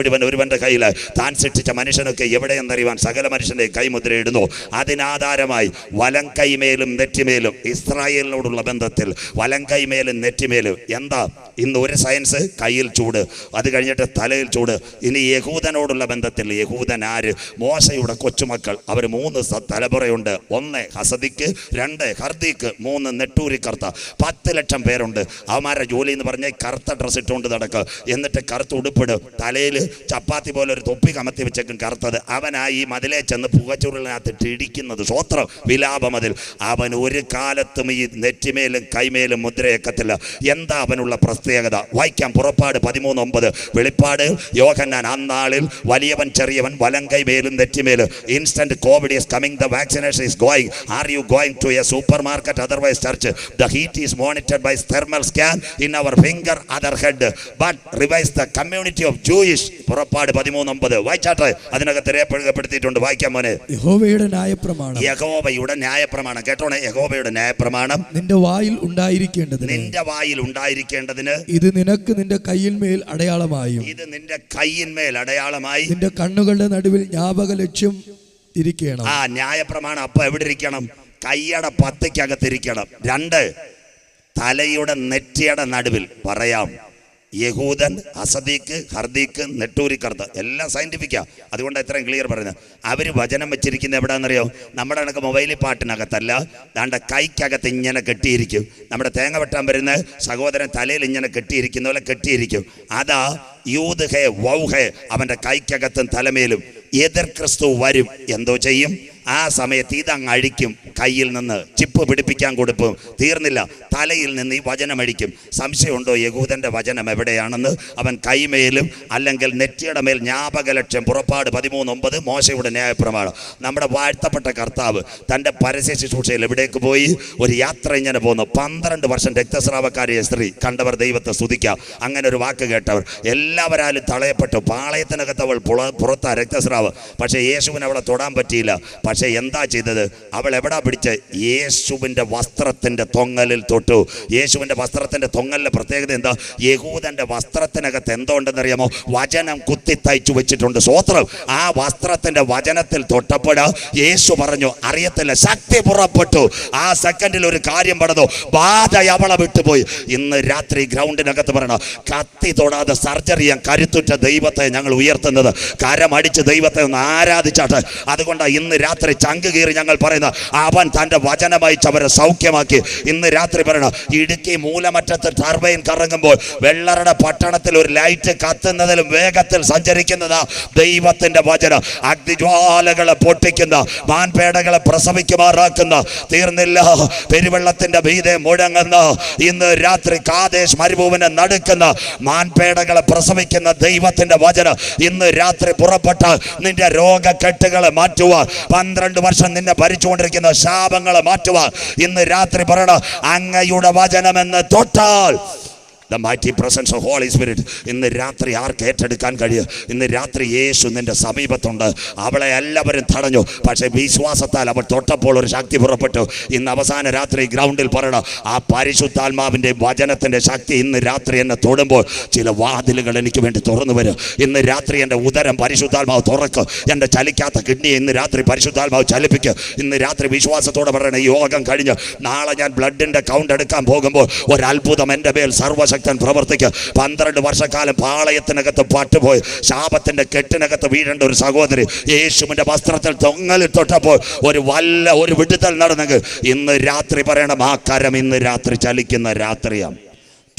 ഒരുവൻ ഒരുവന്റെ കയ്യിൽ താൻ സൃഷ്ടിച്ച മനുഷ്യനൊക്കെ എവിടെയെന്നറിയുവാൻ സകല മനുഷ്യന്റെ കൈമുദ്രയിടുന്നു. അതിനാധാരമായി വലം കൈമേലും നെറ്റിമേലും ഇസ്രായേലിനോടുള്ള ബന്ധത്തിൽ വലം കൈമേലും നെറ്റിമേലും എന്താ? ഇന്ന് ഒരു സയൻസ് കയ്യിൽ ചൂട്. അത് കഴിഞ്ഞിട്ട് തലയിൽ ചൂട്. ഇനി യഹൂദനോടുള്ള ബന്ധത്തിൽ യഹൂദൻ ആര്? മോശയുടെ കൊച്ചുമക്കൾ. അവർ മൂന്ന് തലമുറയുണ്ട്. ഒന്ന് ഹസദിക്ക് രണ്ട് ഹർദിക്ക് മൂന്ന് നെട്ടൂരി കർത്ത പത്ത് ലക്ഷം പേരുണ്ട്. അവന്മാരുടെ ജോലി എന്ന് പറഞ്ഞാൽ കറുത്ത ഡ്രസ്സ് ഇട്ടുകൊണ്ട് നടക്കുക എന്നിട്ട് കറുത്ത ഉടുപ്പിട് തലയിൽ ചപ്പാത്തി പോലെ ഒരു തൊപ്പി കമത്തി വെച്ചേക്കും കറുത്തത്. അവനായി ഈ മതിലെ ചെന്ന് പുകച്ചുരുളിനകത്തിട്ട് ഇടിക്കുന്നത് സ്വത്രം വിലാപമതിൽ. അവൻ ഒരു കാലത്തും ഈ നെറ്റിമേലും കൈമേലും മുദ്രയേക്കത്തില്ല. എന്താ അവനുള്ള പ്രത്യേകത? വായിക്കാം പുറപ്പാട് പതിമൂന്ന് ഒമ്പത് വെളിപ്പാട് യോഹന്നാൻ അന്നാളിൽ വലിയവൻ ചെറിയവൻ വലം കൈമേലും നെറ്റിമേലും. Instant covid is coming the vaccination is going are you going to a super market otherwise church the heat is monitored by thermal scan in our finger other head but revise the community of Jewish പുറപ്പാട് പതിമൂന്നൊമ്പത് വായിച്ചാട്ടെ. അതിനകത്ത് രേഖപ്പെടുത്തിയിട്ടുണ്ട്. വായിക്കാൻ മോനെ. യഹോവയുടെ ന്യായപ്രമാണം. യഹോബയുടെ ന്യായപ്രമാണം. കേട്ടോണേ? യഹോബയുടെ ന്യായപ്രമാണം. നിന്റെ വായിൽ ഉണ്ടായിരിക്കേണ്ടത് നിന്റെ വായിൽ ഉണ്ടായിരിക്കേണ്ടതിന് ഇത് നിനക്ക് നിന്റെ കയ്യിന്മേൽ അടയാളമായി. ഇത് നിന്റെ കയ്യിന്മേൽ അടയാളമായി നിന്റെ കണ്ണുകളുടെ നടുവിൽ ജ്ഞാപക ലക്ഷ്യം ഇരിക്കണം. ആ ന്യായപ്രമാണം അപ്പൊ എവിടെ ഇരിക്കണം? കയ്യട പത്തയ്ക്കകത്തിരിക്കണം രണ്ട് തലയുടെ നെറ്റിയുടെ നടുവിൽ. പറയാം. യഹൂദൻ അസദീക്ക് ഹർദീക്ക് നെട്ടൂരി കറുത്ത് എല്ലാം സയന്റിഫിക്കാ അതുകൊണ്ട് ഇത്രയും ക്ലിയർ പറയുന്നത്. അവർ വചനം വെച്ചിരിക്കുന്നത് എവിടെയാണെന്നറിയോ നമ്മുടെ കണക്ക് മൊബൈലിൽ പാട്ടിനകത്തല്ല. ദാണ്ട കൈക്കകത്ത് ഇങ്ങനെ കെട്ടിയിരിക്കും. നമ്മുടെ തേങ്ങ വെട്ടാൻ വരുന്ന സഹോദരൻ തലയിൽ ഇങ്ങനെ കെട്ടിയിരിക്കുന്ന പോലെ കെട്ടിയിരിക്കും. അതാ യൂത് ഹേ വൗ ഹേ അവന്റെ കൈക്കകത്തും തലമേലും എതിർ ക്രിസ്തു വരും. എന്തോ ചെയ്യും? ആ സമയത്ത് ഇതങ്ങ് അഴിക്കും. കയ്യിൽ നിന്ന് ചിപ്പ് പിടിപ്പിക്കാൻ കൊടുക്കും തീർന്നില്ല. തലയിൽ നിന്ന് ഈ വചനം അടിക്കും സംശയമുണ്ടോ? യഹൂദന്റെ വചനം എവിടെയാണെന്ന് അവൻ കൈമേലും അല്ലെങ്കിൽ നെറ്റിയുടെ മേൽ ജ്ഞാപക ലക്ഷ്യം പുറപ്പാട് പതിമൂന്ന് ഒമ്പത് മോശയുടെ ന്യായപ്രമാണം. നമ്മുടെ വാഴ്ത്തപ്പെട്ട കർത്താവ് തന്റെ പരസ്യ ശുശ്രൂഷയിൽ എവിടേക്ക് പോയി? ഒരു യാത്ര ഇങ്ങനെ പോകുന്നു പന്ത്രണ്ട് വർഷം രക്തസ്രാവക്കാരിയ സ്ത്രീ കണ്ടവർ ദൈവത്തെ സ്തുതിക്കുക അങ്ങനെ ഒരു വാക്ക് കേട്ടവർ. എല്ലാവരാലും തളയപ്പെട്ടു. പാളയത്തിനകത്ത് അവൾ പുറത്താ രക്തസ്രാവ്. പക്ഷേ യേശുവിന് അവളെ തൊടാൻ പറ്റിയില്ല. പക്ഷേ എന്താ ചെയ്തത്? അവൾ എവിടാ പിടിച്ച്? യേശുവിന്റെ വസ്ത്രത്തിന്റെ തൊങ്ങലിൽ തൊട്ടു. യേശുവിന്റെ വസ്ത്രത്തിന്റെ തൊങ്ങലിന്റെ പ്രത്യേകത എന്താ? യഹൂദന്റെ വസ്ത്രത്തിനകത്ത് എന്തോ ഉണ്ടെന്നറിയാമോ വചനം കുത്തി തയ്ച്ചു വെച്ചിട്ടുണ്ട്. സ്വോത്രം. ആ വസ്ത്രത്തിന്റെ വചനത്തിൽ തൊട്ടപ്പോൾ യേശു പറഞ്ഞു അറിയത്തില്ല ശക്തി പുറപ്പെട്ടു. ആ സെക്കൻഡിൽ ഒരു കാര്യം പറഞ്ഞു ബാധ അവളെ വിട്ടുപോയി. ഇന്ന് രാത്രി ഗ്രൗണ്ടിനകത്ത് പറയണം കത്തി തൊടാതെ സർജറി ചെയ്യാൻ കരുത്തുറ്റ ദൈവത്തെ ഞങ്ങൾ ഉയർത്തുന്നത്. കരമടിച്ച് ദൈവത്തെ ഒന്ന് ആരാധിച്ചാട്ടെ. അതുകൊണ്ടാണ് ഇന്ന് രാത്രി ചങ്ക് കീറി ഞങ്ങൾ പറയുന്ന അവൻ തന്റെ വചനമയച്ച് അവരെ സൗഖ്യമാക്കി. ഇന്ന് രാത്രി പറയണം ഇടുക്കി മൂലമറ്റത്ത് ടർബൈൻ കറങ്ങുമ്പോൾ വെള്ളറുടെ പട്ടണത്തിൽ ഒരു ലൈറ്റ് കത്തുന്നതിലും വേഗത്തിൽ സഞ്ചരിക്കുന്നതാ ദൈവത്തിന്റെ വചനം. അഗ്നിജ്വാലകളെ പൊട്ടിക്കുന്ന മാൻപേടകളെ പ്രസവിക്കുമാറാക്കുന്ന തീർന്നില്ല പെരുവെള്ളത്തിന്റെ ഭീതെ മുഴങ്ങുന്ന ഇന്ന് രാത്രി കാതേശ് മരുഭൂവിനെ നടുക്കുന്ന മാൻപേടകളെ പ്രസവിക്കുന്ന ദൈവത്തിന്റെ വചനം. ഇന്ന് രാത്രി പുറപ്പെട്ട നിന്റെ രോഗക്കെട്ടുകളെ മാറ്റുവാൻ പന്ത്രണ്ട് വർഷം നിന്നെ ഭരിച്ചുകൊണ്ടിരിക്കുന്ന ശാപങ്ങളെ മാറ്റുവാൻ ഇന്ന് രാത്രി പറയണ അങ്ങയുടെ വചനമെന്ന് തൊട്ടാൽ the mighty presence of holy spirit ഇന്ന് രാത്രി ആർക്ക് ഏറ്റെടുക്കാൻ കഴിയും? ഇന്ന് രാത്രി യേശു നിന്റെ സമീപത്തുണ്ട്. അവളെ എല്ലാവരും തടഞ്ഞു. പക്ഷേ വിശ്വാസത്താൽ അവൾ തൊട്ടപ്പോൾ ഒരു ശക്തി പുറപ്പെട്ടു. ഇന്ന് അവസാന രാത്രി ഗ്രൗണ്ടിൽ പറയണം ആ പരിശുദ്ധാത്മാവിന്റെ വചനത്തിന്റെ ശക്തി ഇന്ന് രാത്രി എന്നെ തൊടുമ്പോൾ ചില വാതിലുകൾ എനിക്ക് വേണ്ടി തുറന്നു വരും. ഇന്ന് രാത്രി എന്റെ ഉദരം പരിശുദ്ധാത്മാവ് തുറക്കും. എന്റെ ചലിക്കാത്ത കിഡ്നി ഇന്ന് രാത്രി പരിശുദ്ധാത്മാവ് ചലിപ്പിക്കും. ഇന്ന് രാത്രി വിശ്വാസത്തോടെ പറയണം യോഗം കഴിഞ്ഞ് നാളെ ഞാൻ ബ്ലഡിന്റെ കൗണ്ട് എടുക്കാൻ പോകുമ്പോൾ ഒരു അത്ഭുതം എന്റെ മേൽ സർവശക്തൻ പ്രവർത്തിക്കുക. പന്ത്രണ്ട് വർഷക്കാലം പാളയത്തിനകത്ത് പാട്ടുപോയി. ശാപത്തിന്റെ കെട്ടിനകത്ത് വീഴേണ്ട ഒരു സഹോദരി യേശുവിന്റെ വസ്ത്രത്തിൽ തൊങ്ങലിൽ തൊട്ടപ്പോൾ ഒരു വല്ല ഒരു വിടുതൽ നടന്നെങ്കിൽ ഇന്ന് രാത്രി പറയണം ആ കരം ഇന്ന് രാത്രി ചലിക്കുന്ന രാത്രിയാണ്.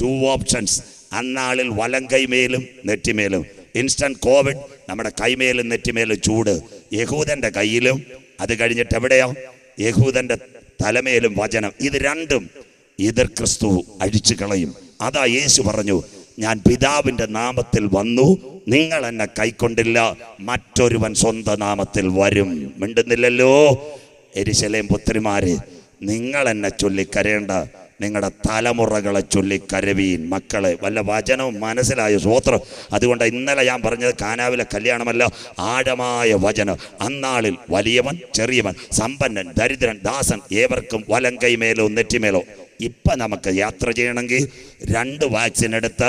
ടു ഓപ്ഷൻസ് അന്നാളിൽ വലം കൈമേലും നെറ്റിമേലും. ഇൻസ്റ്റന്റ് കോവിഡ് നമ്മുടെ കൈമേലും നെറ്റിമേലും ചൂട്. യഹൂദന്റെ കയ്യിലും അത് കഴിഞ്ഞിട്ട് എവിടെയാ? യഹൂദന്റെ തലമേലും വചനം. ഇത് രണ്ടും എതിർ ക്രിസ്തു അഴിച്ചു കളയും. അതാ യേശു പറഞ്ഞു ഞാൻ പിതാവിന്റെ നാമത്തിൽ വന്നു നിങ്ങൾ എന്നെ കൈക്കൊണ്ടില്ല മറ്റൊരുവൻ സ്വന്തം നാമത്തിൽ വരും. മിണ്ടുന്നില്ലല്ലോ? എരിശലേം പുത്രിമാരെ നിങ്ങൾ എന്നെ ചൊല്ലി നിങ്ങളുടെ തലമുറകളെ ചൊല്ലി കരവീൻ മക്കളെ വല്ല വചനവും മനസ്സിലായ? സ്വോത്രം അതുകൊണ്ട് ഇന്നലെ ഞാൻ പറഞ്ഞത് കാനാവിലെ കല്യാണമല്ല ആഴമായ വചനം. അന്നാളിൽ വലിയവൻ ചെറിയവൻ സമ്പന്നൻ ദരിദ്രൻ ദാസൻ ഏവർക്കും വലങ്കൈമേലോ കൈമേലോ നെറ്റിമേലോ ഇപ്പം നമുക്ക് യാത്ര ചെയ്യണമെങ്കിൽ രണ്ട് വാക്സിൻ എടുത്ത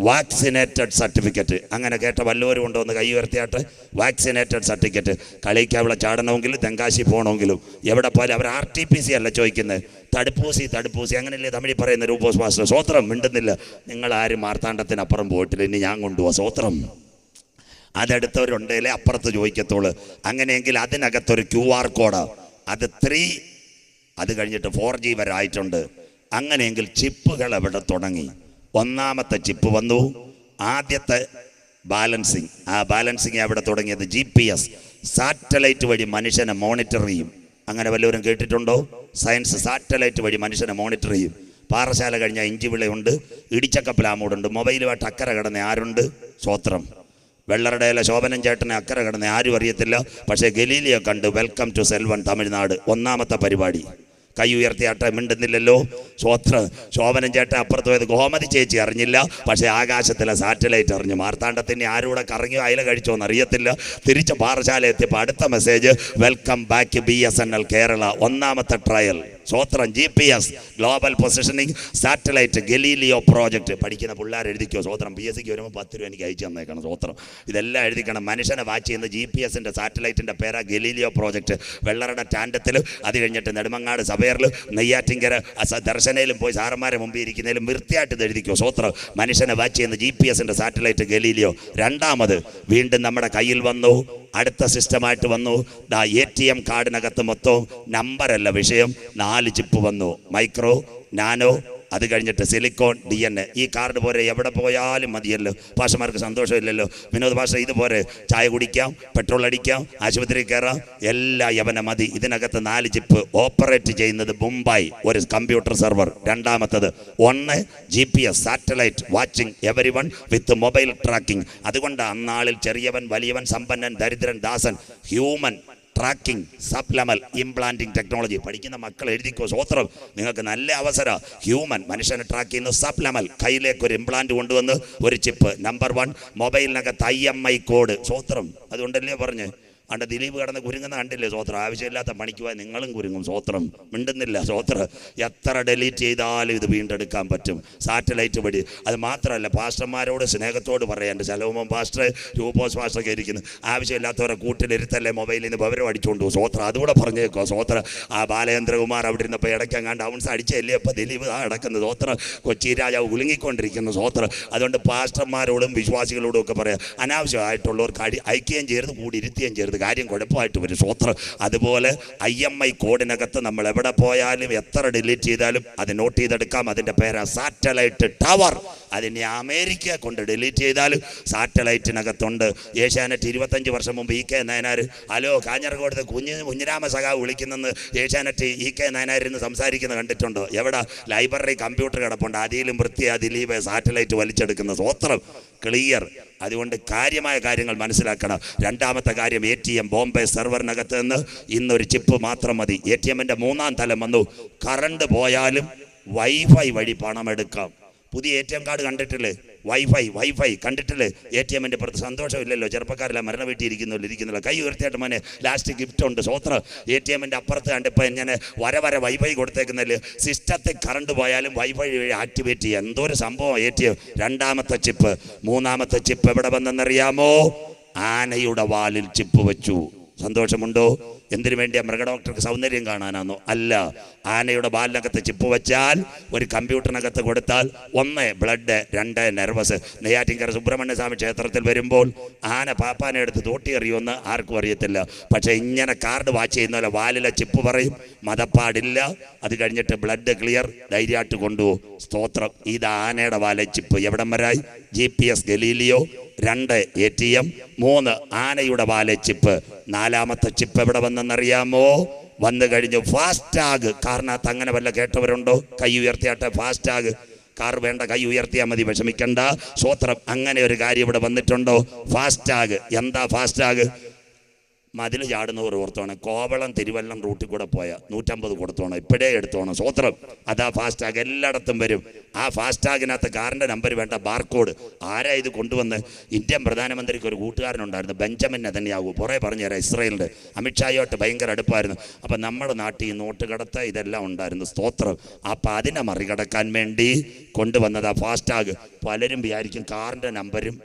വാക്സിനേറ്റഡ് സർട്ടിഫിക്കറ്റ്. അങ്ങനെ കേട്ട വല്ലവരും ഉണ്ടോ എന്ന് കൈ ഉയർത്തിയാട്ട്? Vaccinated certificate. കളിക്കാവിള ചാടണമെങ്കിലും തെങ്കാശി പോകണമെങ്കിലും എവിടെ പോയാലും അവർ ആർ ടി പി സി അല്ല ചോദിക്കുന്നത് തടുപ്പൂസി തടുപ്പൂസി. അങ്ങനെയല്ലേ തമിഴിൽ പറയുന്ന രൂപോസ് മാസ്റ്റർ സ്വോത്രം മിണ്ടുന്നില്ല. നിങ്ങൾ ആരും മാർത്താണ്ഡത്തിനപ്പുറം പോയിട്ടില്ല. ഇനി ഞാൻ കൊണ്ടുപോവാ. സ്വോത്രം. അതെടുത്തവരുണ്ടെങ്കിലേ അപ്പുറത്ത് ചോദിക്കത്തുള്ളൂ. അങ്ങനെയെങ്കിൽ അതിനകത്തൊരു ക്യു ആർ കോഡ്. അത് ത്രീ അത് കഴിഞ്ഞിട്ട് ഫോർ ജി വരെ ആയിട്ടുണ്ട്. അങ്ങനെയെങ്കിൽ ചിപ്പുകൾ അവിടെ തുടങ്ങി. ഒന്നാമത്തെ ചിപ്പ് വന്നു. ആദ്യത്തെ ബാലൻസിങ്. ആ ബാലൻസിങ് അവിടെ തുടങ്ങിയത്? ജി പി എസ് സാറ്റലൈറ്റ് വഴി മനുഷ്യനെ മോണിറ്റർ ചെയ്യും. അങ്ങനെ വല്ലവരും കേട്ടിട്ടുണ്ടോ? സയൻസ് സാറ്റലൈറ്റ് വഴി മനുഷ്യനെ മോണിറ്റർ ചെയ്യും. പാറശാല കഴിഞ്ഞ ഇഞ്ചിവിളയുണ്ട് ഇടിച്ചക്കപ്പലാമൂടുണ്ട് മൊബൈലുമായിട്ട് അക്കരെ കിടന്ന് ആരുണ്ട്? സ്വോത്രം. വെള്ളറടയിലെ ശോഭനൻ ചേട്ടനെ അക്കര കിടന്ന് ആരും അറിയത്തില്ല. പക്ഷേ ഗലീലിയെ കണ്ട് വെൽക്കം ടു സെൽവൻ തമിഴ്നാട് ഒന്നാമത്തെ പരിപാടി. കൈ ഉയർത്തിയാട്ടെ മിണ്ടുന്നില്ലല്ലോ. സ്വോത്ര ശോഭനൻ ചേട്ടൻ അപ്പുറത്ത് പോയത് ഗോമതി ചേച്ചി അറിഞ്ഞില്ല. പക്ഷേ ആകാശത്തിലെ സാറ്റലൈറ്റ് അറിഞ്ഞു. മാർത്താണ്ഡത്തിന്റെ ആരൂടെ കറങ്ങിയോ അയില കഴിച്ചോ എന്ന് അറിയത്തില്ല. തിരിച്ച് പാറശാല എത്തിയപ്പോൾ അടുത്ത message welcome back B S N L Kerala ഒന്നാമത്തെ ട്രയൽ സ്വോത്രം G P S global positioning satellite Galileo project പഠിക്കുന്ന പിള്ളേർ എഴുതിക്കോ സ്വോത്രം പി എസ് സിക്ക് വരുമ്പോൾ പത്ത് രൂപ എനിക്ക് അയച്ചു തന്നേക്കണം സ്വോത്രം ഇതെല്ലാം എഴുതിക്കണം. മനുഷ്യനെ വാച്ച് ചെയ്യുന്ന ജി പി എസിന്റെ സാറ്റലൈറ്റിന്റെ പേരാ ഗലീലിയോ പ്രോജക്റ്റ് വെള്ളറുടെ ടാൻഡത്തിൽ അത് കഴിഞ്ഞിട്ട് നെടുമങ്ങാട് സഭയറിൽ നെയ്യാറ്റിങ്കര ദർശനയിലും പോയി സാറന്മാരെ മുമ്പിൽ ഇരിക്കുന്നതിലും വൃത്തിയായിട്ട് ഇത് എഴുതിക്കോ സ്വോത്രം മനുഷ്യനെ വാച്ച് ചെയ്യുന്ന ജി പി എസിന്റെ സാറ്റലൈറ്റ് ഗലീലിയോ രണ്ടാമത് വീണ്ടും നമ്മുടെ കയ്യിൽ വന്നു. അടുത്ത സിസ്റ്റമായിട്ട് വന്നു. ദാ എ ടി എം കാർഡിനകത്ത് മൊത്തം നമ്പറല്ല വിഷയം. നാല് ചിപ്പ് വന്നു. മൈക്രോ നാനോ അത് കഴിഞ്ഞിട്ട് സിലിക്കോൺ ഡി എൻ എ ഈ കാർഡ് പോരെ എവിടെ പോയാലും മതിയല്ലോ. പാഷമാർക്ക് സന്തോഷമില്ലല്ലോ. വിനോദ് ഭാഷ ഇതുപോലെ ചായ കുടിക്കാം പെട്രോൾ അടിക്കാം ആശുപത്രിയിൽ കയറാം എല്ലാ യവന മതി. ഇതിനകത്ത് നാല് ചിപ്പ് ഓപ്പറേറ്റ് ചെയ്യുന്നത് മുംബൈ ഒരു കമ്പ്യൂട്ടർ സെർവർ രണ്ടാമത്തത് ഒന്ന് G P S satellite watching every one with mobile tracking അതുകൊണ്ട് അന്നാളിൽ ചെറിയവൻ വലിയവൻ സമ്പന്നൻ ദരിദ്രൻ ദാസൻ human tracking subdermal implanting technology പഠിക്കുന്ന മക്കൾ എഴുതിക്കോ സ്വോത്രം നിങ്ങൾക്ക് നല്ല അവസരം. ഹ്യൂമൻ മനുഷ്യനെ ട്രാക്ക് ചെയ്യുന്ന സപ്ലമൽ കയ്യിലേക്ക് ഒരു ഇംപ്ലാന്റ് കൊണ്ടുവന്ന് ഒരു ചിപ്പ് നമ്പർ വൺ മൊബൈലിനകത്ത് ഐ എം ഐ കോഡ് സ്വോത്രം അതുകൊണ്ടല്ലേ പറഞ്ഞ്? അണ്ട് ദിലീപ് കിടന്ന് കുരുങ്ങുന്ന കണ്ടില്ലേ സ്വോത്രം? ആവശ്യമില്ലാത്ത പണിക്ക് പോയാൽ നിങ്ങളും കുരുങ്ങും സ്വോത്രം. മിണ്ടുന്നില്ല സ്വോത്രം. എത്ര ഡെലീറ്റ് ചെയ്താലും ഇത് വീണ്ടെടുക്കാൻ പറ്റും. സാറ്റലൈറ്റ് വഴി. അത് മാത്രമല്ല പാസ്റ്റർമാരോട് സ്നേഹത്തോട് പറയാം. എന്റെ പാസ്റ്റർ രൂപോസ് പാസ്റ്ററൊക്കെ ഇരിക്കുന്നു. ആവശ്യമില്ലാത്തവരെ കൂട്ടിലിരുത്തല്ലേ മൊബൈലിൽ നിന്ന് വിവരം അടിച്ചുകൊണ്ട് സ്വോത്രം അതുകൂടെ പറഞ്ഞേക്കോ സ്വോത്രം. ആ ബാലചന്ദ്രകുമാർ അവിടെ ഇരുന്നപ്പോൾ ഇടയ്ക്കങ്ങാണ്ട് അവൻസ് അടിച്ചല്ലേ അപ്പോൾ ദിലീപ് ആ കിടക്കുന്നത്. സ്വോത്രം കൊച്ചി രാജാവ് ഉലുങ്ങിക്കൊണ്ടിരിക്കുന്നു സ്വോത്രം. അതുകൊണ്ട് പാസ്റ്റർമാരോടും വിശ്വാസികളോടും ഒക്കെ പറയാം. അനാവശ്യമായിട്ടുള്ളവർക്ക് അടി ഐക്യം ചെയ്ത് കൂടി ഇരുത്തുകയും ചേർന്ന് കാര്യം കുഴപ്പമായിട്ട് വരും. സ്വോത്രം അതുപോലെ ഐ എം ഐ കോഡിനകത്ത് നമ്മൾ എവിടെ പോയാലും എത്ര ഡിലീറ്റ് ചെയ്താലും അത് നോട്ട് ചെയ്തെടുക്കാം. അതിന്റെ പേരാ സാറ്റലൈറ്റ് ടവർ അതിനെ അമേരിക്ക കൊണ്ട് ഡിലീറ്റ് ചെയ്താലും സാറ്റലൈറ്റിനകത്തുണ്ട് ഏഷ്യാനെറ്റ് ഇരുപത്തഞ്ച് വർഷം മുമ്പ് ഇ കെ നയനാർ ഹലോ കാഞ്ഞിറക്കോടത്ത് കുഞ്ഞ് കുഞ്ഞിരാമ സഖാവ് വിളിക്കുന്നെന്ന് ഏഷ്യാനെറ്റ് ഇ കെ നയനാരിന്ന് സംസാരിക്കുന്നത് കണ്ടിട്ടുണ്ടോ? എവിടെ? ലൈബ്രറി കമ്പ്യൂട്ടർ കിടപ്പുണ്ട്. അതിലും വൃത്തിയാ ദിലീപ് സാറ്റലൈറ്റ് വലിച്ചെടുക്കുന്ന സ്വോത്രം ക്ലിയർ അതുകൊണ്ട് കാര്യമായ കാര്യങ്ങൾ മനസ്സിലാക്കണം. രണ്ടാമത്തെ കാര്യം എ ടി എം ബോംബെ സെർവറിനകത്ത് നിന്ന് ഇന്നൊരു ചിപ്പ് മാത്രം മതി. എ ടി എമ്മിന്റെ മൂന്നാം തലം വന്നു. കറണ്ട് പോയാലും വൈഫൈ വഴി പണം എടുക്കാം. പുതിയ എ ടി എം കാർഡ് കണ്ടിട്ടില്ലേ? വൈഫൈ വൈഫൈ കണ്ടിട്ടില്ലേ? എ ടി എമ്മിന്റെ പുറത്ത് സന്തോഷമില്ലല്ലോ. ചെറുപ്പക്കാരെല്ലാം മരണ വീട്ടിൽ ഇരിക്കുന്നില്ല ഇരിക്കുന്നില്ല കൈ ഉയർത്തിയായിട്ട് മോനെ ലാസ്റ്റ് ഗിഫ്റ്റ് ഉണ്ട്. സ്വത്ര എ ടി എമ്മിന്റെ അപ്പുറത്ത് കണ്ടിപ്പോൾ ഞാൻ വര വര വൈഫൈ കൊടുത്തേക്കുന്നതിൽ സിസ്റ്റത്തിൽ കറണ്ട് പോയാലും വൈഫൈ വഴി ആക്ടിവേറ്റ് ചെയ്യുക എന്തോ ഒരു സംഭവം എ ടി എം രണ്ടാമത്തെ ചിപ്പ് മൂന്നാമത്തെ ചിപ്പ് എവിടെ വന്നെന്നറിയാമോ? ആനയുടെ വാലിൽ ചിപ്പ് വെച്ചു. സന്തോഷമുണ്ടോ? എന്തിനു വേണ്ടിയാ മൃഗഡോക്ടർക്ക് സൗന്ദര്യം കാണാനാണോ അല്ല ആനയുടെ ബാലിനകത്ത് ചിപ്പ് വെച്ചാൽ ഒരു കമ്പ്യൂട്ടറിനകത്ത് കൊടുത്താൽ ഒന്ന് ബ്ലഡ് രണ്ട് നെർവസ്. നെയ്യാറ്റിങ്കര സുബ്രഹ്മണ്യ സ്വാമി ക്ഷേത്രത്തിൽ വരുമ്പോൾ ആന പാപ്പാനെ എടുത്ത് തോട്ടി എറിയുമെന്ന് ആർക്കും അറിയത്തില്ല. പക്ഷെ ഇങ്ങനെ കാർഡ് വാച്ച് ചെയ്യുന്ന പോലെ വാലിലെ ചിപ്പ് പറയും മതപ്പാടില്ല അത് കഴിഞ്ഞിട്ട് ബ്ലഡ് ക്ലിയർ ധൈര്യമായിട്ട് കൊണ്ടുപോകും സ്തോത്രം. ഇത് ആനയുടെ വാലെ ചിപ്പ്. എവിടം വരായി ജി പി എസ് ഗലീലിയോ? രണ്ട് എ ടി എം മൂന്ന് ആനയുടെ വാലെ ചിപ്പ് നാലാമത്തെ ചിപ്പ് എവിടെ വന്നെന്നറിയാമോ? വന്നു കഴിഞ്ഞു ഫാസ്റ്റാഗ് കാറിനകത്ത് അങ്ങനെ വല്ല കേട്ടവരുണ്ടോ? കൈ ഉയർത്തിയാട്ടെ ഫാസ്റ്റാഗ് കാർ വേണ്ട കൈ ഉയർത്തിയാൽ മതി വിഷമിക്കണ്ട. സ്വോത്രം അങ്ങനെ ഒരു കാര്യം ഇവിടെ വന്നിട്ടുണ്ടോ? ഫാസ്റ്റാഗ് എന്താ ഫാസ്റ്റാഗ് മതിൽ ചാടുന്നവർ ഓർത്തോണം. കോവളം തിരുവല്ലം റൂട്ടിൽ കൂടെ പോയ നൂറ്റമ്പത് കൊടുത്തോണം. ഇപ്പോഴേ എടുത്തോണം. സ്വത്രം അതാ ഫാസ്ടാഗ് എല്ലായിടത്തും വരും. ആ ഫാസ്ടാഗിനകത്ത് കാറിന്റെ നമ്പർ വേണ്ട ബാർകോഡ് ആരാ ഇത് കൊണ്ടുവന്ന്? ഇന്ത്യൻ പ്രധാനമന്ത്രിക്ക് ഒരു കൂട്ടുകാരനുണ്ടായിരുന്നു. ബെഞ്ചമിൻ നെതന്യാവു പുറേ പറഞ്ഞു തരാം ഇസ്രയേലിന്റെ അമിത്ഷായോട്ട് ഭയങ്കര അടുപ്പായിരുന്നു. അപ്പം നമ്മുടെ നാട്ടിൽ ഈ നോട്ട് കടത്ത ഇതെല്ലാം ഉണ്ടായിരുന്നു. സ്തോത്രം. അപ്പം അതിനെ മറികടക്കാൻ വേണ്ടി കൊണ്ടുവന്നത് ആ ഫാസ്ടാഗ് പലരും വിചാരിക്കും കാറിന്റെ നമ്പരും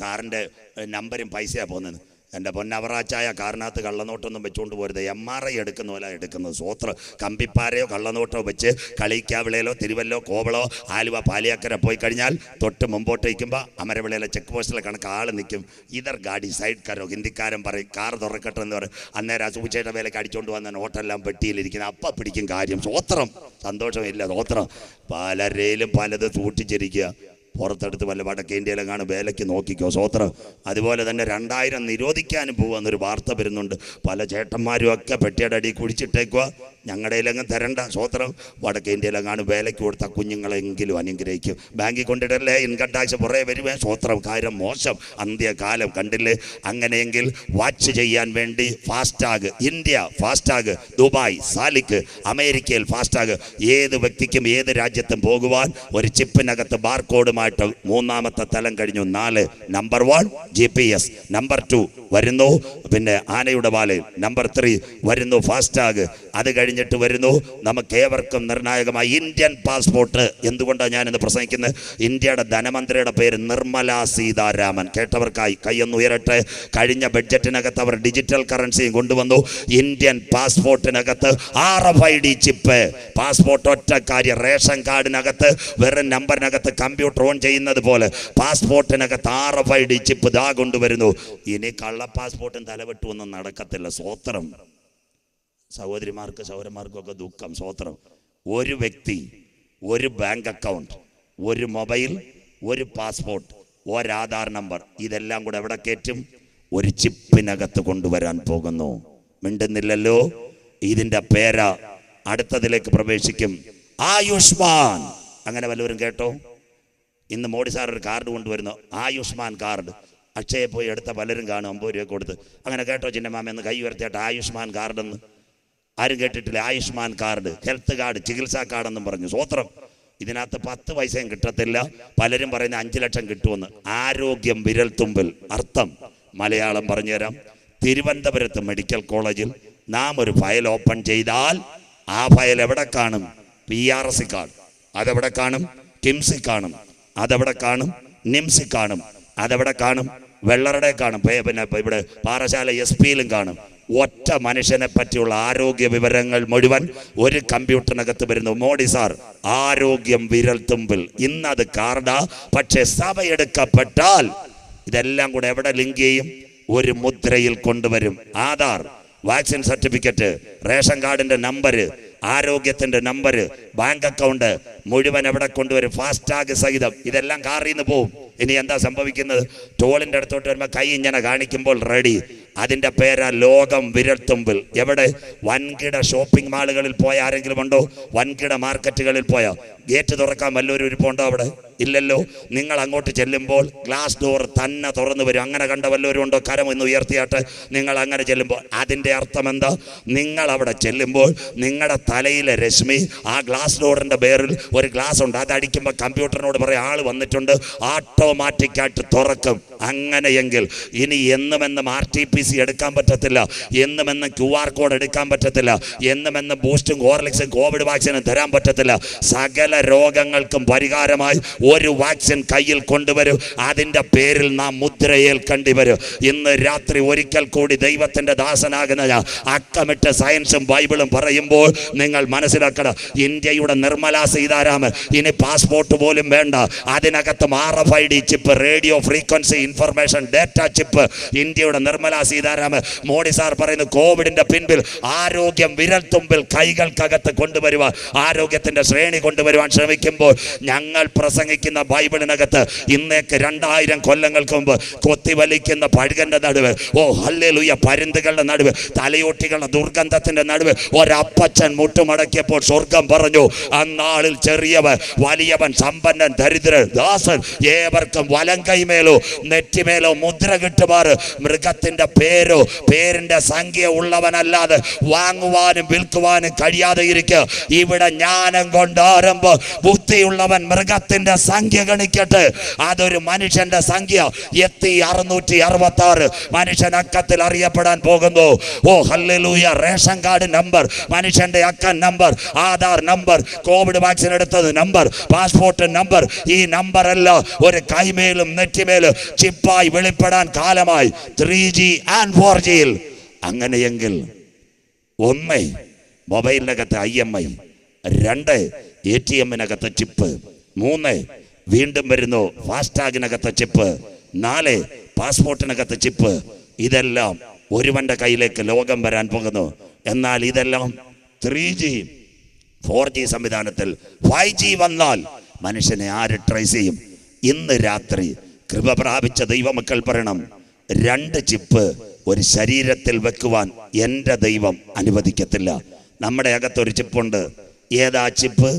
കാറിന്റെ നമ്പരും പൈസയാണ് പോകുന്നത് എന്റെ പൊന്നവറാച്ചായ കാറിനകത്ത് കള്ളനോട്ടൊന്നും വെച്ചുകൊണ്ട് പോരുത്. എം ആർ ഐ എടുക്കുന്ന പോലെ എടുക്കുന്നത്. സോത്ര. കമ്പിപ്പാരയോ കള്ളനോട്ടോ വെച്ച് കളിക്കാവിളയിലോ തിരുവല്ലോ കോവളോ ആലുവ പാലിയാക്കര പോയി കഴിഞ്ഞാൽ തൊട്ട് മുമ്പോട്ട് നിൽക്കുമ്പോൾ അമരവിളയിലെ ചെക്ക് പോസ്റ്റിലെ കണക്ക് ആൾ നിൽക്കും. ഇതർ ഗാഡി സൈഡ് കാരോ ഹിന്ദിക്കാരൻ പറയും കാർ തുറക്കട്ടെ എന്ന് പറയും. അന്നേരം സൂചിച്ചയുടെ വേലയ്ക്ക് അടിച്ചുകൊണ്ട് വന്ന നോട്ടെല്ലാം പെട്ടിയിലിരിക്കുന്നത്. അപ്പം പിടിക്കും കാര്യം. സ്വോത്രം സന്തോഷമില്ല സ്വോത്രം പലരേലും പലത് സൂക്ഷിച്ചിരിക്കുക. പുറത്തെടുത്ത് വല്ല വടക്കേ ഇന്ത്യയിലെങ്ങാണ് വേലയ്ക്ക് നോക്കിക്കോ. സ്വോത്രം അതുപോലെ തന്നെ രണ്ടായിരം നിരോധിക്കാനും പോകുമെന്നൊരു വാർത്ത വരുന്നുണ്ട്. പല ചേട്ടന്മാരും ഒക്കെ പെട്ടിയുടെ അടി കുടിച്ചിട്ടേക്കുക ഞങ്ങളുടെ ഇലങ്ങും തരണ്ട. സ്വോത്രം. വടക്കേ ഇന്ത്യയിലെങ്ങാണ് വേലയ്ക്ക് കൊടുത്ത കുഞ്ഞുങ്ങളെങ്കിലും അനുഗ്രഹിക്കും. ബാങ്കിൽ കൊണ്ടിടല്ലേ? ഇൻകം ടാക്സ് പുറകെ വരുവേ. സ്വോത്രം. കാര്യം മോശം. അന്ത്യകാലം കണ്ടില്ലേ? അങ്ങനെയെങ്കിൽ വാച്ച് ചെയ്യാൻ വേണ്ടി FASTag India FASTag Dubai Salik. അമേരിക്കയിൽ ഫാസ്ടാഗ് ഏത് വ്യക്തിക്കും ഏത് രാജ്യത്തും പോകുവാൻ ഒരു ചിപ്പിനകത്ത് ബാർകോഡുമായിട്ട് മൂന്നാമത്തെ തലം കഴിഞ്ഞു. നാല് number one G P S. Number two വരുന്നു. പിന്നെ ആനയുടെ വാലയിൽ നമ്പർ ത്രീ വരുന്നു ഫാസ്ടാഗ് അത് കഴിഞ്ഞിട്ട് വരുന്നു. നമുക്ക് ഏവർക്കും നിർണായകമായി ഇന്ത്യൻ പാസ്പോർട്ട്. എന്തുകൊണ്ടാണ് ഞാൻ ഇന്ന് പ്രസംഗിക്കുന്നത്? ഇന്ത്യയുടെ ധനമന്ത്രിയുടെ പേര് നിർമ്മല സീതാരാമൻ. കേട്ടവർക്കായി കൈയൊന്ന് ഉയരട്ടെ. കഴിഞ്ഞ ബഡ്ജറ്റിനകത്ത് അവർ ഡിജിറ്റൽ കറൻസിയും കൊണ്ടുവന്നു. Indian പാസ്പോർട്ടിനകത്ത് R F I D chip. Passport ഒറ്റ കാര്യം റേഷൻ കാർഡിനകത്ത് വെറും നമ്പറിനകത്ത് കമ്പ്യൂട്ടർ ഓൺ ചെയ്യുന്നത് പോലെ പാസ്പോർട്ടിനകത്ത് R F I D chip ഇതാ കൊണ്ടുവരുന്നു. ഇനി കള്ള പാസ്പോർട്ടും തലവെട്ടുമൊന്നും നടക്കത്തില്ല. സ്വോത്രം. സഹോദരിമാർക്ക് സൗരന്മാർക്കൊക്കെ ദുഃഖം സ്വോത്രം. ഒരു വ്യക്തി ഒരു ബാങ്ക് അക്കൗണ്ട് ഒരു മൊബൈൽ ഒരു പാസ്പോർട്ട് ഒരാധാർ നമ്പർ ഇതെല്ലാം കൂടെ എവിടെ കയറ്റും? ഒരു ചിപ്പിനകത്ത് കൊണ്ടുവരാൻ പോകുന്നു. മിണ്ടുന്നില്ലല്ലോ? ഇതിന്റെ പേര അടുത്തതിലേക്ക് പ്രവേശിക്കും. ആയുഷ്മാൻ. അങ്ങനെ വല്ലവരും കേട്ടോ? ഇന്ന് മോഡി സാർ ഒരു കാർഡ് കൊണ്ടുവരുന്നു. ആയുഷ്മാൻ കാർഡ്. അക്ഷയെ പോയി എടുത്ത പലരും കാണും അമ്പത് രൂപ കൊടുത്ത്. അങ്ങനെ കേട്ടോ ചിന്നമാമ എന്ന് കൈ ഉയർത്തിയിട്ട് ആയുഷ്മാൻ കാർഡെന്ന്. ആരും കേട്ടിട്ടില്ല. ആയുഷ്മാൻ കാർഡ് ഹെൽത്ത് കാർഡ് ചികിത്സാ കാർഡ് എന്നും പറഞ്ഞു. സ്വോത്രം ഇതിനകത്ത് പത്ത് പൈസയും കിട്ടത്തില്ല. പലരും പറയുന്ന അഞ്ച് ലക്ഷം കിട്ടുമെന്ന്. ആരോഗ്യം വിരൽ തുമ്പിൽ. അർത്ഥം മലയാളം പറഞ്ഞുതരാം. തിരുവനന്തപുരത്ത് മെഡിക്കൽ കോളേജിൽ നാം ഒരു ഫയൽ ഓപ്പൺ ചെയ്താൽ ആ ഫയൽ എവിടെ കാണും? പി ആർ എസ് കാർഡ് അതെവിടെ കാണും? കിംസി കാണും. അതെവിടെ കാണും? നിംസി കാണും. അതെവിടെ കാണും? വെള്ളറുടെ കാണും. പിന്നെ ഇവിടെ പാറശാല എസ് പിയിലും കാണും. ഒറ്റ മനുഷ്യനെ പറ്റിയുള്ള ആരോഗ്യ വിവരങ്ങൾ മുഴുവൻ ഒരു കമ്പ്യൂട്ടറിനകത്ത് വരുന്നു. മോഡി സാർ ആരോഗ്യം വിരൽ തുമ്പിൽ. ഇന്നത് കാർഡാ. പക്ഷെ സഭയെടുക്കപ്പെട്ടാൽ ഇതെല്ലാം കൂടെ എവിടെ ലിങ്ക് ചെയ്യും? ഒരു മുദ്രയിൽ കൊണ്ടുവരും. ആധാർ വാക്സിൻ സർട്ടിഫിക്കറ്റ് റേഷൻ കാർഡിന്റെ നമ്പർ ആരോഗ്യത്തിന്റെ നമ്പർ ബാങ്ക് അക്കൗണ്ട് മുഴുവൻ എവിടെ കൊണ്ടുവരും? ഫാസ്ടാഗ് സഹിതം. ഇതെല്ലാം കാറിന്ന് പോവും. ഇനി എന്താ സംഭവിക്കുന്നത്? ടോളിന്റെ അടുത്തോട്ട് വരുമ്പോൾ കൈ ഇങ്ങനെ കാണിക്കുമ്പോൾ റെഡി അതിന്റെ പേരാ ലോകം വിരൽത്തുമ്പിൽ. എവിടെ? വൻകിട ഷോപ്പിംഗ് മാളുകളിൽ പോയ ആരെങ്കിലും ഉണ്ടോ? വൻകിട മാർക്കറ്റുകളിൽ പോയോ? ഗേറ്റ് തുറക്കാൻ വല്ലവരും ഇരിപ്പുണ്ടോ അവിടെ? ഇല്ലല്ലോ. നിങ്ങൾ അങ്ങോട്ട് ചെല്ലുമ്പോൾ ഗ്ലാസ് ഡോർ തന്നെ തുറന്നു വരും. അങ്ങനെ കണ്ട വല്ലവരും ഉണ്ടോ? കരം എന്ന് ഉയർത്തിയാട്ട് നിങ്ങൾ അങ്ങനെ ചെല്ലുമ്പോൾ. അതിന്റെ അർത്ഥം എന്താ? നിങ്ങൾ അവിടെ ചെല്ലുമ്പോൾ നിങ്ങളുടെ തലയിലെ രശ്മി ആ ഗ്ലാസ് ഡോറിന്റെ പേരിൽ ഒരു ഗ്ലാസ് ഉണ്ട്. അത് അടിക്കുമ്പോൾ കമ്പ്യൂട്ടറിനോട് പറയും ആൾ വന്നിട്ടുണ്ട്. ഓട്ടോമാറ്റിക്കായിട്ട് തുറക്കും. അങ്ങനെയെങ്കിൽ ഇനി എന്നുമെന്നും ആർ ടി പി സി എടുക്കാൻ പറ്റത്തില്ല. എന്നുമെന്നും ക്യു ആർ കോഡ് എടുക്കാൻ പറ്റത്തില്ല. എന്നുമെന്നും ബൂസ്റ്റും ഹോർലിക്സും കോവിഡ് വാക്സിനും തരാൻ പറ്റത്തില്ല. സകല രോഗങ്ങൾക്കും പരിഹാരമായി ഒരു വാക്സിൻ കയ്യിൽ കൊണ്ടുവരും. അതിന്റെ പേരിൽ നാം മുദ്രയേൽക്കേണ്ടി വരും ഇന്ന് രാത്രി ഒരിക്കൽ കൂടി ദൈവത്തിന്റെ ദാസനാകുന്ന അക്കമിട്ട് സയൻസും ബൈബിളും പറയുമ്പോൾ നിങ്ങൾ മനസ്സിലാക്കണം. ഇന്ത്യയുടെ നിർമ്മല സീതാരാമൻ ഇനി പാസ്പോർട്ട് പോലും വേണ്ട. അതിനകത്ത് R F I chip radio frequency information data chip ഇന്ത്യയുടെ നിർമ്മല സീതാരാമൻ മോഡി സാർ പറയുന്നു കോവിഡിന്റെ പിൻപിൽ ആരോഗ്യം വിരൽ തുമ്പിൽ കൈകൾക്കകത്ത് കൊണ്ടുവരുവാൻ ആരോഗ്യത്തിന്റെ ശ്രേണി കൊണ്ടുവരുവാൻ ശ്രമിക്കുമ്പോൾ ഞങ്ങൾ പ്രസംഗിക്കുന്ന ബൈബിളിനകത്ത് ഇന്നേക്ക് രണ്ടായിരം കൊല്ലങ്ങൾക്ക് മുമ്പ് കൊത്തിവലിക്കുന്ന പഴുകന്റെ നടുവ് ഓ ഹല്ലേലൂയ പരുന്തുകളുടെ നടുവ് തലയോട്ടികളുടെ ദുർഗന്ധത്തിന്റെ നടുവ് ഒരപ്പച്ചൻ മുട്ടുമടക്കിയപ്പോൾ സ്വർഗം പറഞ്ഞു അന്നാളിൽ ചെറിയവൻ വലിയവൻ സമ്പന്നൻ ദരിദ്രൻ ദാസൻ ഏവർക്കും വലം കൈമേലോ നെറ്റിമേലോ മുദ്ര കിട്ടുമാർ മൃഗത്തിന്റെ പേരോ പേരിന്റെ സംഖ്യ ഉള്ളവനല്ലാതെ വാങ്ങുവാനും വിൽക്കുവാനും കഴിയാതെ ഇരിക്കുക ഇവിടെ ജ്ഞാനം കൊണ്ട് ആരംഭ. ബുദ്ധിയുള്ളവൻ മൃഗത്തിന്റെ സംഖ്യ ഗണിക്കട്ടെ. അതൊരു മനുഷ്യന്റെ സംഖ്യ. എത്തി അറുന്നൂറ്റി അറുപത്തി ആറ് മനുഷ്യൻ അക്കത്തിൽ അറിയപ്പെടാൻ പോകുന്നു. ഓ ഹല്ലൂയ റേഷൻ കാർഡ് നമ്പർ മനുഷ്യന്റെ അക്കൻ number Aadhaar number covid vaccine എടുത്തത് നമ്പർ പാസ്പോർട്ട് നമ്പർ. ഈ നമ്പർ അല്ല ഒരു കൈമേലും നെറ്റിമേലും ചിപ്പായി വെളിപ്പെടാൻ കാലമായി ത്രീ ജി ആൻഡ് ഫോർ ജിയിൽ അങ്ങനെയെങ്കിൽ ഒന്ന് മൊബൈലിനകത്ത് ഐ എം ഐ രണ്ട് എ ടി എമ്മിനകത്ത് ചിപ്പ് മൂന്ന് വീണ്ടും വരുന്നു ഫാസ്ടാഗിനകത്ത് ചിപ്പ് നാല് പാസ്പോർട്ടിനകത്ത് ചിപ്പ്. ഇതെല്ലാം ഒരുവന്റെ കയ്യിലേക്ക് ലോകം വരാൻ പോകുന്നു. എന്നാൽ ഇതെല്ലാം ത്രീ ജി ഫോർ ജി സംവിധാനത്തിൽ ഫൈവ് ജി വന്നാൽ മനുഷ്യനെ ആര് ട്രേസ് ചെയ്യും? ഇന്ന് രാത്രി കൃപ പ്രാപിച്ച ദൈവമക്കൾ പറയണം. രണ്ട് ചിപ്പ് ഒരു ശരീരത്തിൽ വെക്കുവാൻ എന്റെ ദൈവം അനുവദിക്കത്തില്ല. നമ്മുടെ അകത്തൊരു ചിപ്പുണ്ട്. ഏതാ ചിപ്പ്?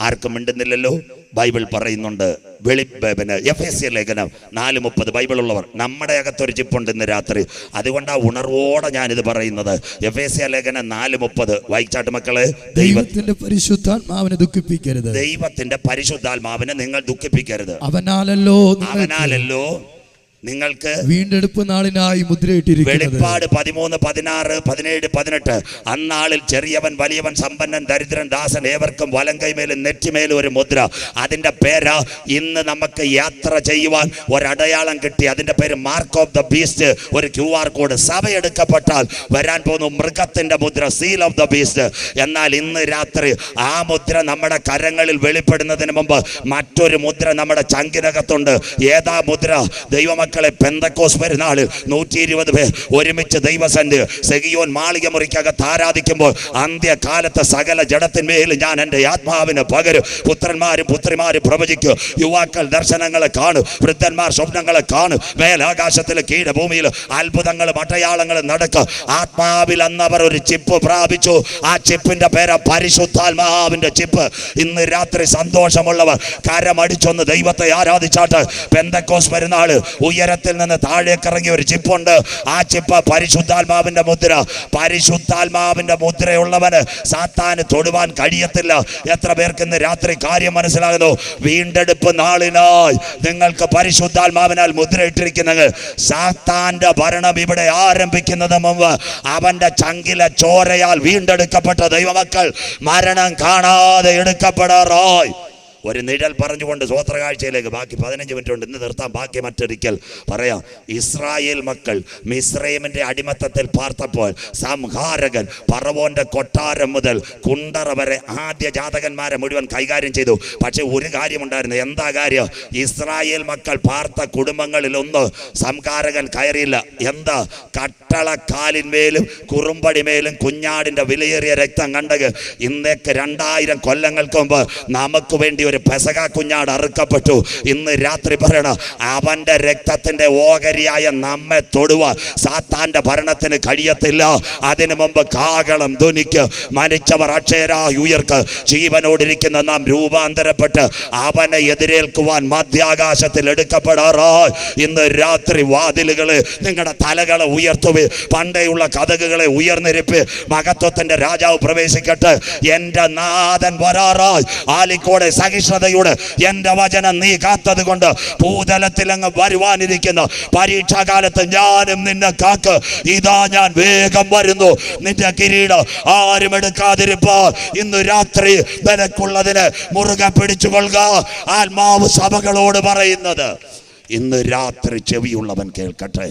ആർക്കും മിണ്ടുന്നില്ലല്ലോ. ബൈബിൾ പറയുന്നുണ്ട്. വെളിപ്പിന് എഫ് എസ് സി ലേഖനം നാല് മുപ്പത് ബൈബിൾ ഉള്ളവർ നമ്മുടെ അകത്തൊരു ചിപ്പുണ്ട് ഇന്ന് രാത്രി. അതുകൊണ്ട് ആ ഉണർവോടെ ഞാനിത് പറയുന്നത്. എഫ് എസ് സി ലേഖനം നാല് മുപ്പത്. വായിച്ചാട്ട് മക്കൾ. ദൈവത്തിന്റെ പരിശുദ്ധാത്മാവിനെ ദുഃഖിപ്പിക്കരുത്. ദൈവത്തിന്റെ പരിശുദ്ധാത്മാവിനെ നിങ്ങൾ ദുഃഖിപ്പിക്കരുത്. അവനാലല്ലോ അവനാലല്ലോ നിങ്ങൾക്ക് വീണ്ടെടുപ്പ് നാളിനായി മുദ്രയിട്ടിരിക്കുന്നു വെളിപ്പാട് പതിമൂന്ന് പതിനാറ് പതിനേഴ് പതിനെട്ട്. അന്നാളിൽ ചെറിയവൻ വലിയവൻ സമ്പന്നൻ ദരിദ്രൻ ദാസൻ ഏവർക്കും വലങ്കൈമേലും നെറ്റിമേലും ഒരു മുദ്ര. അതിന്റെ പേരാ ഇന്ന് നമുക്ക് യാത്ര ചെയ്യുവാൻ ഒരടയാളം കിട്ടി. അതിന്റെ പേര് മാർക്ക് ഓഫ് ദ ബീസ്റ്റ് ഒരു ക്യു ആർ കോഡ് സഭ എടുക്കപ്പെട്ടാൽ വരാൻ പോകുന്നു മൃഗത്തിന്റെ മുദ്ര സീൽ ഓഫ് ദ ബീസ്റ്റ് എന്നാൽ ഇന്ന് രാത്രി ആ മുദ്ര നമ്മുടെ കരങ്ങളിൽ വെളിപ്പെടുന്നതിന് മുമ്പ് മറ്റൊരു മുദ്ര നമ്മുടെ ചങ്കിനകത്തുണ്ട്. ഏതാ മുദ്ര? ദൈവമക്കളെ പെന്തക്കോസ് പെരുന്നാൾ നൂറ്റി ഇരുപത് പേർ ഒരുമിച്ച് ദൈവസന്റെ സെഗിയോൻ മാളിക മുറിക്കകത്ത് ആരാധിക്കുമ്പോൾ അന്ത്യകാലത്തെ സകല ജഡത്തിന്മേൽ ഞാൻ എന്റെ ആത്മാവിന് പകരും. പുത്രന്മാരും പുത്രിമാരും പ്രവചിക്കും. യുവാക്കൾ ദർശനങ്ങളെ കാണും. വൃദ്ധന്മാർ സ്വപ്നങ്ങളെ കാണും. മേലാകാശത്തിൽ കീഴഭൂമിയിൽ അത്ഭുതങ്ങളും അടയാളങ്ങളും നടക്കും. ആത്മാവിൽ അന്നവർ ഒരു ചിപ്പ് പ്രാപിച്ചു. ആ ചിപ്പിന്റെ പേര് പരിശുദ്ധാത്മാവിന്റെ ചിപ്പ്. ഇന്ന് രാത്രി സന്തോഷമുള്ളവർ കരമടിച്ചൊന്ന് ദൈവത്തെ ആരാധിച്ചാട്ട് പെന്തക്കോസ് പെരുന്നാൾ ഉയരത്തിൽ നിന്ന് താഴേക്ക് ഇറങ്ങിയ ഒരു ചിപ്പുണ്ട്. ആ ചിപ്പ് പരിശുദ്ധാത്മാവിന്റെ മുദ്ര. പരിശുദ്ധാത്മാവിന്റെ മുദ്രയുള്ളവന് സാത്താന് തൊടുവാൻ കഴിയത്തില്ല. എത്ര പേർക്ക് ഇന്ന് രാത്രി കാര്യം മനസ്സിലാകുന്നു? വീണ്ടെടുപ്പ് നാളിനായി നിങ്ങൾക്ക് പരിശുദ്ധാത്മാവിനാൽ മുദ്രയിട്ടിരിക്കുന്നത് സാത്താന്റെ ഭരണം ഇവിടെ ആരംഭിക്കുന്നത് മുമ്പ് അവന്റെ ചങ്കിലെ ചോരയാൽ വീണ്ടെടുക്കപ്പെട്ട ദൈവമക്കൾ മരണം കാണാതെ എടുക്കപ്പെടാറായി. ഒരു നിഴൽ പറഞ്ഞുകൊണ്ട് സ്വോത്രകാഴ്ചയിലേക്ക് ബാക്കി പതിനഞ്ച് മിനിറ്റ് ഉണ്ട് ഇന്ന് നിർത്താം. ബാക്കി മറ്റൊരിക്കൽ പറയാം. ഇസ്രായേൽ മക്കൾ മിസ്രൈമിന്റെ അടിമത്തത്തിൽ പാർത്തപ്പോൾ സംഹാരകൻ പറവോന്റെ കൊട്ടാരം മുതൽ കുണ്ടറ വരെ ആദ്യ ജാതകന്മാരെ മുഴുവൻ കൈകാര്യം ചെയ്തു. പക്ഷെ ഒരു കാര്യമുണ്ടായിരുന്നു എന്താ കാര്യം? ഇസ്രായേൽ മക്കൾ പാർത്ത കുടുംബങ്ങളിൽ ഒന്ന് സംഹാരകൻ കയറിയില്ല. എന്താ? കട്ടളക്കാലിന്മേലും കുറുമ്പടിമേലും കുഞ്ഞാടിന്റെ വിലയേറിയ രക്തം കണ്ടത് ഇന്നേക്ക് രണ്ടായിരം കൊല്ലങ്ങൾക്ക് മുമ്പ് നമുക്ക് വേണ്ടി ഒരു പെസക കുഞ്ഞാട് അറുക്കപ്പെട്ടു. ഇന്ന് രാത്രി പറയണം അവന്റെ രക്തത്തിന്റെ ഓഹരിയായ നമ്മെ തൊടുവാൻ സാത്താന്റെ ഭരണത്തിന് കഴിയത്തില്ല. അതിനു മുമ്പ് കാകളം ധ്വനിക്ക് മരിച്ചവർ അക്ഷയരായി ഉയർക്ക്. ജീവനോടിരിക്കുന്ന നാം രൂപാന്തരപ്പെട്ട് അവനെ എതിരേൽക്കുവാൻ മധ്യാകാശത്തിൽ എടുക്കപ്പെടാറോ ഇന്ന് രാത്രി വാതിലുകൾ നിങ്ങളുടെ തലകളെ ഉയർത്തുവേ പണ്ടേയുള്ള കഥകുകളെ ഉയർന്നിരിപ്പ് മഹത്വത്തിന്റെ രാജാവ് പ്രവേശിക്കട്ടെ. എന്റെ നാഥൻ വരാറായി. ആലിക്കോടെ സഹിഷ്ണുതയോട് എന്റെ വചനം നീ കാത്തത് കൊണ്ട് ഭൂതലത്തിൽ അങ്ങ് വരുവാനിരിക്കുന്ന. പരീക്ഷാകാലത്ത് ഞാനും നിന്നെ കാക്ക്. ഇതാ ഞാൻ വേഗം വരുന്നു. നിന്റെ കിരീടം ആരും എടുക്കാതിരിപ്പാ ഇന്ന് രാത്രി നിനക്കുള്ളതിന് മുറുകെ പിടിച്ചുകൊള്ളുക ആത്മാവ് സഭകളോട് പറയുന്നത് ഇന്ന് രാത്രി ചെവിയുള്ളവൻ കേൾക്കട്ടെ.